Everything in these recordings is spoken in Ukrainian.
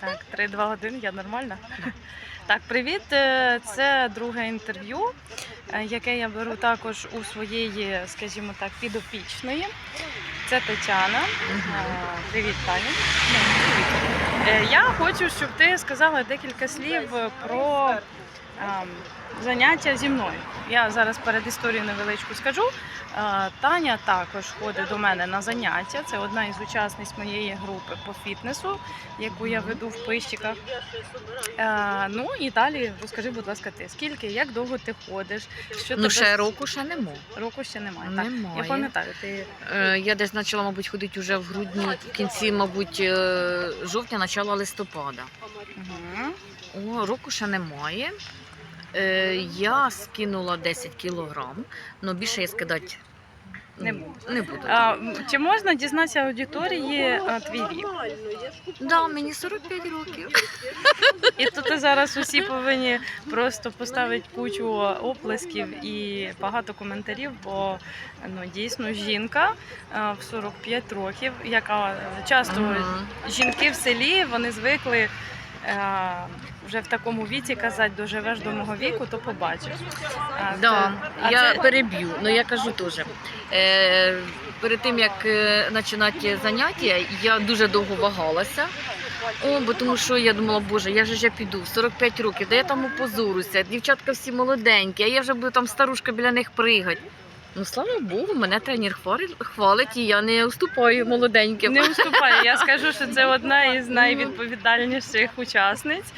Так, 3-2 1 я нормальна. Так, привіт. Е, Це друге інтерв'ю, е, яке я беру також у своєї, скажімо так, підопічної. Це Тетяна. Е, Привіт, Таня. Я хочу, щоб ти сказала декілька слів про ем, заняття зі мною. Я зараз перед історією невеличку скажу. Е, Таня також ходить до мене на заняття. Це одна із учасниць моєї групи по фітнесу, яку я веду в пищиках. Е, Ну і далі розкажи, будь ласка, ти скільки, як довго ти ходиш? Що Ну, ще року ще нема. року ще немає. Так, Немає. я пам'ятаю, ти Е, Я десь почала, мабуть, ходити вже в грудні, в кінці, мабуть, жовтня, начало листопада. угу. О, року ще немає. Е, Я скинула 10 кілограм, але більше я скидати Не буду. не буду. а, чи можна дізнатися аудиторії а, твій вік? Да, мені 45 років. І тут ти зараз усі повинні просто поставити кучу оплесків і багато коментарів, бо ну дійсно жінка а, в 45 років, яка часто Мгм. жінки в селі вони звикли. Е, Вже в такому віці казати, доживеш до мого віку, то побачиш. А, Да, а я це- переб'ю, але я кажу теж. Е, перед тим як е, починати заняття, я дуже довго вагалася. О, бо тому що я думала, боже, я же ж я піду в 45 років, де я там опозорюся, дівчатка всі молоденькі, а я вже буду там старушка біля них пригати. Ну, слава Богу, мене тренер хвалить, і я не уступаю молоденьким. Не уступаю. Я скажу, що це одна із найвідповідальніших учасниць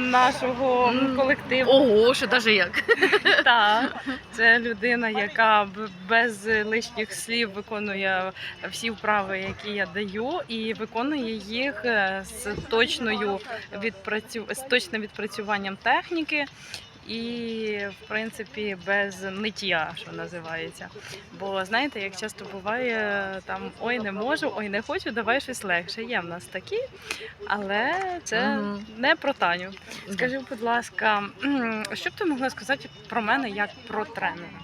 нашого колективу. Ого, що навіть як. Так, це людина, яка без лишніх слів виконує всі вправи, які я даю, і виконує їх е, з точною відпрацю... з точним відпрацюванням техніки. І, в принципі, без ниття, що називається. Бо знаєте, як часто буває, там ой, не можу, ой, не хочу, давай щось легше. Є в нас такі, але це Мгм. не про Таню. Скажи, будь ласка, що б ти могла сказати про мене як про тренера?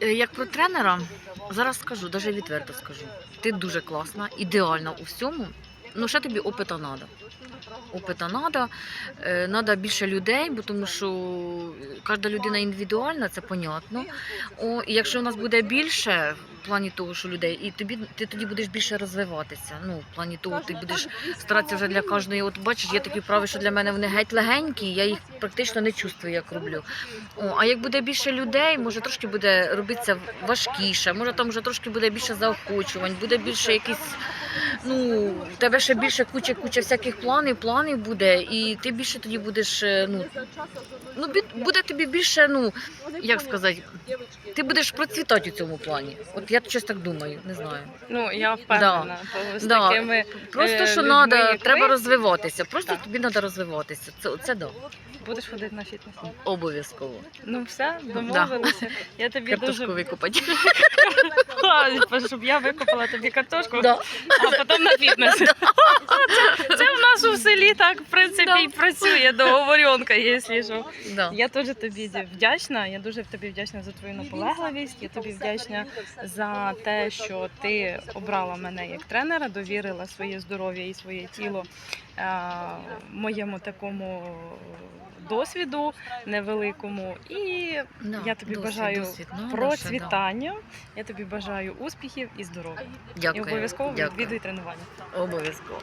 Е, Як про тренера, зараз скажу, навіть відверто скажу. Ти дуже класна, ідеальна у всьому. Ну, ще тобі опита треба. Опита треба, треба більше людей, бо тому що кожна людина індивідуальна, це понятно. О, і якщо у нас буде більше в плані того, що людей, і тобі ти тоді будеш більше розвиватися. Ну, в плані того, ти будеш старатися вже для кожної. От бачиш, є такі вправи, що для мене вони геть легенькі, я їх практично не чувствую, як роблю. О, а як буде більше людей, може трошки буде робитися важкіше, може там вже трошки буде більше заохочувань, буде більше якісь, ну, в тебе ще більше куча, куча всяких планів, планів буде, і ти більше тоді будеш, е, ну, ну буде тобі більше, ну, як сказати, ти будеш процвітати у цьому плані. От я щось так думаю, не знаю. Ну я впевнена, то з Да. такими Просто Е, що людьми, треба, треба розвиватися. Просто Так. тобі треба розвиватися. Це, це да, будеш ходити на фітнес. обов'язково. Ну все, домовилися. Я тобі Картошку дуже викопати. Ха, щоб я викопала тобі картошку, Да. а потім на фітнес. В нас у селі так в принципі Да. і працює договоренка, якщо що. Да. Я теж тобі вдячна. Я дуже тобі вдячна за твою наполегливість. Я тобі вдячна за те, що ти обрала мене як тренера, довірила своє здоров'я і своє тіло е, моєму такому досвіду невеликому. І Да, я тобі досвід, бажаю досвід. Ну, да, процвітання. Я тобі бажаю успіхів і здоров'я. Дякую. І обов'язково відвідуй тренування. Обов'язково.